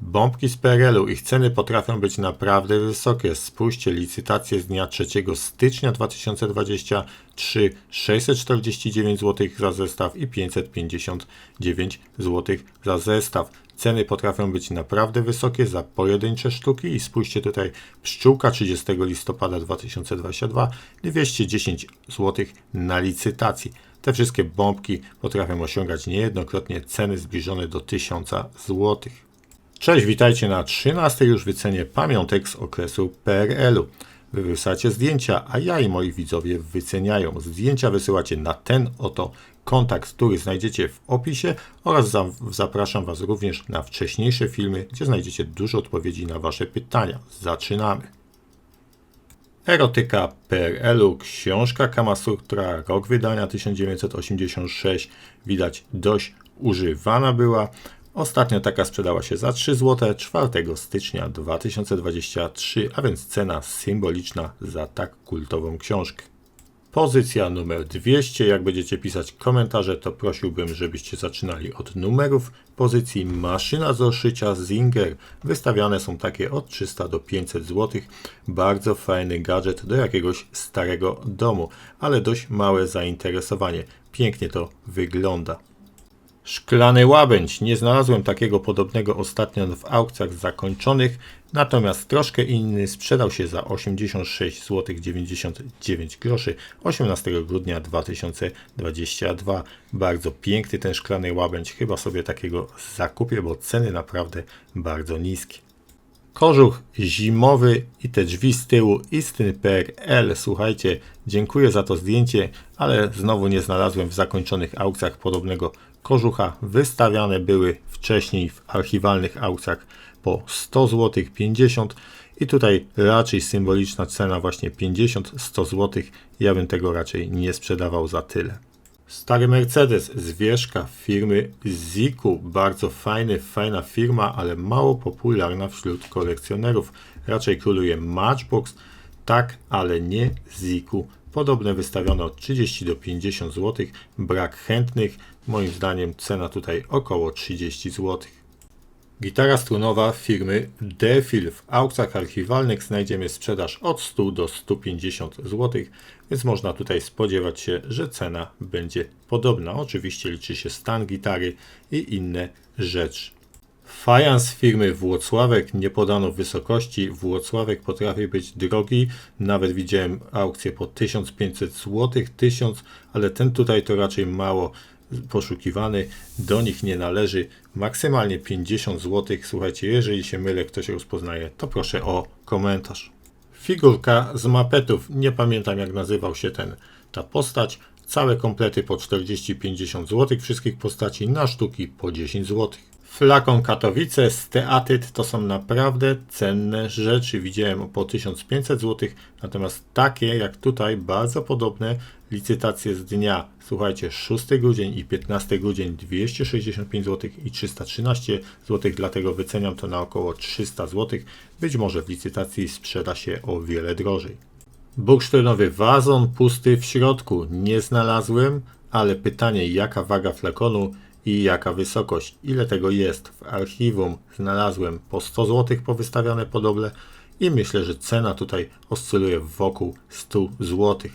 Bombki z PRL-u, ich ceny potrafią być naprawdę wysokie. Spójrzcie, licytacje z dnia 3 stycznia 2023 649 zł za zestaw i 559 zł za zestaw. Ceny potrafią być naprawdę wysokie za pojedyncze sztuki i spójrzcie tutaj, pszczółka 30 listopada 2022 210 zł na licytacji. Te wszystkie bombki potrafią osiągać niejednokrotnie ceny zbliżone do 1000 złotych. Cześć, witajcie na 13 już wycenie pamiątek z okresu PRL-u. Wy wysyłacie zdjęcia, a ja i moi widzowie wyceniają. Zdjęcia wysyłacie na ten oto kontakt, który znajdziecie w opisie oraz za, zapraszam Was również na wcześniejsze filmy, gdzie znajdziecie dużo odpowiedzi na Wasze pytania. Zaczynamy. Erotyka PRL-u, książka Kamasutra, rok wydania 1986, widać dość używana była. Ostatnio taka sprzedała się za 3 zł 4 stycznia 2023, a więc cena symboliczna za tak kultową książkę. Pozycja numer 200. Jak będziecie pisać komentarze, to prosiłbym, żebyście zaczynali od numerów pozycji. Maszyna do szycia Zinger. Wystawiane są takie od 300 do 500 zł. Bardzo fajny gadżet do jakiegoś starego domu, ale dość małe zainteresowanie. Pięknie to wygląda. Szklany łabędź. Nie znalazłem takiego podobnego ostatnio w aukcjach zakończonych, natomiast troszkę inny sprzedał się za 86 zł 99 groszy 18 grudnia 2022. Bardzo piękny ten szklany łabędź. Chyba sobie takiego zakupię, bo ceny naprawdę bardzo niskie. Kożuch zimowy i te drzwi z tyłu istny PRL. Słuchajcie, dziękuję za to zdjęcie, ale znowu nie znalazłem w zakończonych aukcjach podobnego kożucha. Wystawiane były wcześniej w archiwalnych aukcjach po 100 zł 50 i tutaj raczej symboliczna cena właśnie 50-100 zł. Ja bym tego raczej nie sprzedawał za tyle. Stary Mercedes, zwierzka firmy Ziku. Bardzo fajny, fajna firma, ale mało popularna wśród kolekcjonerów. Raczej króluje Matchbox, tak, ale nie Ziku. Podobne wystawiono od 30 do 50 zł. Brak chętnych. Moim zdaniem cena tutaj około 30 zł. Gitara strunowa firmy Defil. W aukcjach archiwalnych znajdziemy sprzedaż od 100 do 150 zł, więc można tutaj spodziewać się, że cena będzie podobna. Oczywiście liczy się stan gitary i inne rzeczy. Fajans firmy Włocławek nie podano wysokości. Włocławek potrafi być drogi. Nawet widziałem aukcję po 1500 zł, 1000, ale ten tutaj to raczej mało poszukiwany, do nich nie należy maksymalnie 50 zł. Słuchajcie, jeżeli się mylę, ktoś rozpoznaje, to proszę o komentarz. Figurka z mapetów, nie pamiętam jak nazywał się ten, ta postać. Całe komplety po 40-50 zł, wszystkich postaci na sztuki po 10 zł. Flakon Katowice, steatyt to są naprawdę cenne rzeczy. Widziałem po 1500 zł, natomiast takie jak tutaj, bardzo podobne licytacje z dnia, słuchajcie, 6 grudzień i 15 grudzień 265 zł i 313 zł, dlatego wyceniam to na około 300 zł. Być może w licytacji sprzeda się o wiele drożej. Bursztynowy wazon pusty w środku nie znalazłem, ale pytanie jaka waga flakonu i jaka wysokość, ile tego jest. W archiwum znalazłem po 100 zł powystawiane podobne i myślę, że cena tutaj oscyluje wokół 100 zł.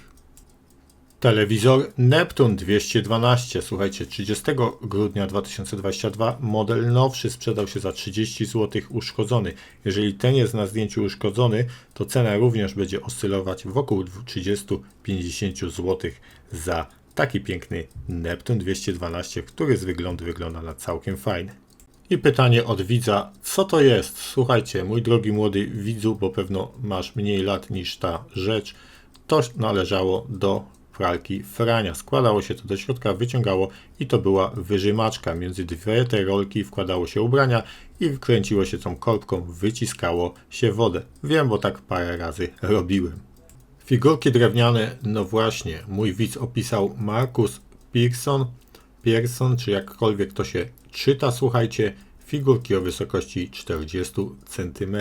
Telewizor Neptun 212, słuchajcie, 30 grudnia 2022 model nowszy sprzedał się za 30 zł uszkodzony. Jeżeli ten jest na zdjęciu uszkodzony, to cena również będzie oscylować wokół 30-50 zł za Taki piękny Neptun 212, który z wyglądu wygląda na całkiem fajny. I pytanie od widza, co to jest? Słuchajcie, mój drogi młody widzu, bo pewno masz mniej lat niż ta rzecz, to należało do pralki Frania. Składało się to do środka, wyciągało i to była wyżymaczka. Między dwie te rolki wkładało się ubrania i wkręciło się tą korbką, wyciskało się wodę. Wiem, bo tak parę razy robiłem. Figurki drewniane, no właśnie, mój widz opisał Markus Pearson, Pearson, czy jakkolwiek to się czyta, słuchajcie, figurki o wysokości 40 cm.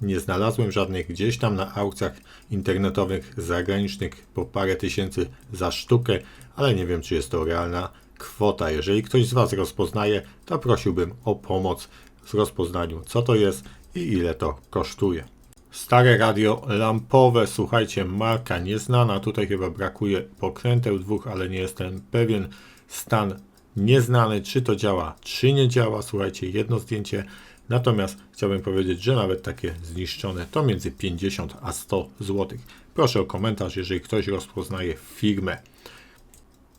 Nie znalazłem żadnych gdzieś tam na aukcjach internetowych zagranicznych po parę tysięcy za sztukę, ale nie wiem, czy jest to realna kwota. Jeżeli ktoś z Was rozpoznaje, to prosiłbym o pomoc, z rozpoznaniu, co to jest i ile to kosztuje. Stare radio lampowe, słuchajcie, marka nieznana, tutaj chyba brakuje pokręteł dwóch, ale nie jestem pewien. Stan nieznany, czy to działa, czy nie działa. Słuchajcie, jedno zdjęcie. Natomiast chciałbym powiedzieć, że nawet takie zniszczone to między 50 a 100 zł. Proszę o komentarz, jeżeli ktoś rozpoznaje firmę.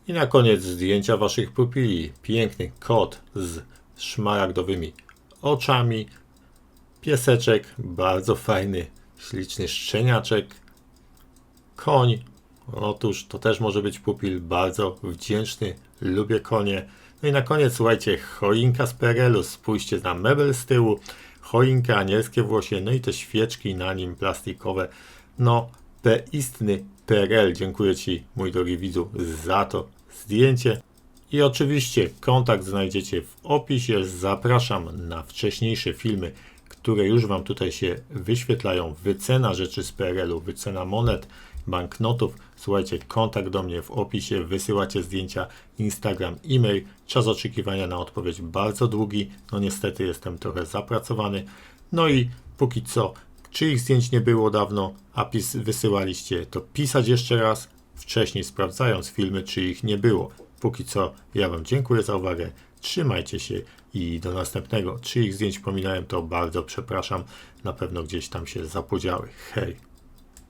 I na koniec zdjęcia waszych pupili. Piękny kot z szmaragdowymi oczami. Pieseczek, bardzo fajny, śliczny szczeniaczek. Koń, otóż to też może być pupil, bardzo wdzięczny, lubię konie. No i na koniec, słuchajcie, choinka z PRL-u, spójrzcie na mebel z tyłu, choinka, anielskie włosie, no i te świeczki na nim plastikowe. No, peistny PRL, dziękuję Ci, mój drogi widzu, za to zdjęcie. I oczywiście kontakt znajdziecie w opisie. Zapraszam na wcześniejsze filmy, które już Wam tutaj się wyświetlają. Wycena rzeczy z PRL-u, wycena monet, banknotów. Słuchajcie, kontakt do mnie w opisie, wysyłacie zdjęcia, Instagram, e-mail. Czas oczekiwania na odpowiedź bardzo długi. No niestety jestem trochę zapracowany. No i póki co, czyich zdjęć nie było dawno, a pis wysyłaliście, to pisać jeszcze raz, wcześniej sprawdzając filmy, czy ich nie było. Póki co, ja Wam dziękuję za uwagę, trzymajcie się i do następnego. Czy ich zdjęć pominąłem, to bardzo przepraszam, na pewno gdzieś tam się zapodziały. Hej!